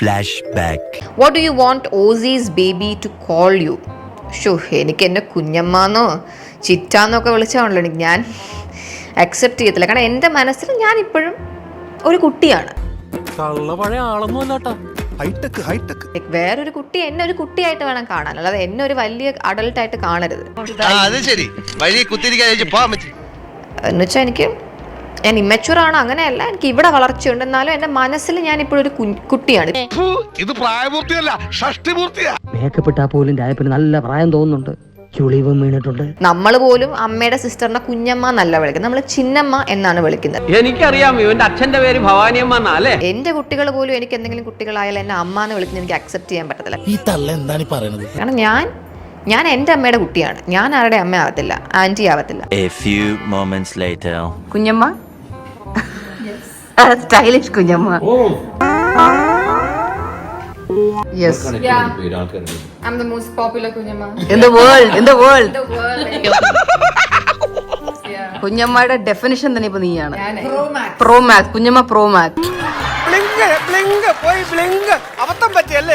Flashback. What do you want Aussies baby to call you show എനിക്ക് എന്റെ കുഞ്ഞമ്മാന്നോ ചിറ്റാന്നൊക്കെ വിളിച്ചാണല്ലോ എനിക്ക് ഞാൻ അക്സെപ്റ്റ് ചെയ്യത്തില്ല. കാരണം എന്റെ മനസ്സിൽ ഞാൻ ഇപ്പോഴും ഒരു കുട്ടിയാണ്. വേറൊരു കുട്ടി എന്നെ ഒരു കുട്ടിയായിട്ട് വേണം കാണാൻ. അല്ലാതെ എന്നെ ഒരു വലിയ അഡൾട്ടായിട്ട് കാണരുത്. എന്നുവെച്ചാ എന്നുവെച്ചാൽ എനിക്ക് ഞാൻ ഇമ്മച്ചുവർ ആണ് അങ്ങനെയല്ല. എനിക്ക് ഇവിടെ വളർച്ചയുണ്ട്. എന്നാലും എന്റെ മനസ്സിൽ ഞാൻ ഇപ്പോഴൊരു കുട്ടിയാണ്. ഇത് പ്രായപൂർത്തിയല്ല ഷഷ്ടിപൂർത്തിയാ. മേക്കപ്പ് പോലും രായപ്പിന് നല്ല പ്രായം തോന്നുന്നുണ്ട്. ചുളിവും വീണിട്ടുണ്ട്. നമ്മൾ പോലും അമ്മയുടെ സിസ്റ്ററിനെ കുഞ്ഞമ്മ എന്നല്ല വിളിക്കുന്നത്. നമ്മൾ ചിന്നമ്മ എന്നാണ് വിളിക്കുന്നത്. എനിക്കറിയാം ഇവന്റെ അച്ഛന്റെ പേര് ഭവാനിയമ്മ എന്നാലേ എന്റെ കുട്ടികൾ പോലും എനിക്ക് എന്തെങ്കിലും കുട്ടികളായാലും എന്നെ അമ്മ എന്ന് വിളിക്കുന്നത് എനിക്ക് അക്സെപ്റ്റ് ചെയ്യാൻ പറ്റത്തില്ല. ഈ തള്ള എന്താണ് പറയുന്നത് കാരണം ഞാൻ ഞാൻ എന്റെ അമ്മയുടെ കുട്ടിയാണ്. ഞാൻ ആരുടെ അമ്മ ആവത്തില്ല ആന്റി ആവത്തില്ല. A few moments later. കുഞ്ഞമ്മ stylish Kunjamma. Yes I'm the most popular Kunjamma. In the world in the world കുഞ്ഞമ്മയുടെ ഡെഫിനിഷൻ തന്നെ ഇപ്പൊ നീയാണ്. പ്രോമാക് കുഞ്ഞമ്മ പ്രോമാക് ബ്ലിങ്ക് ബ്ലിങ്ക് പോയി ബ്ലിങ്ക് അബദ്ധം പറ്റിയല്ലേ?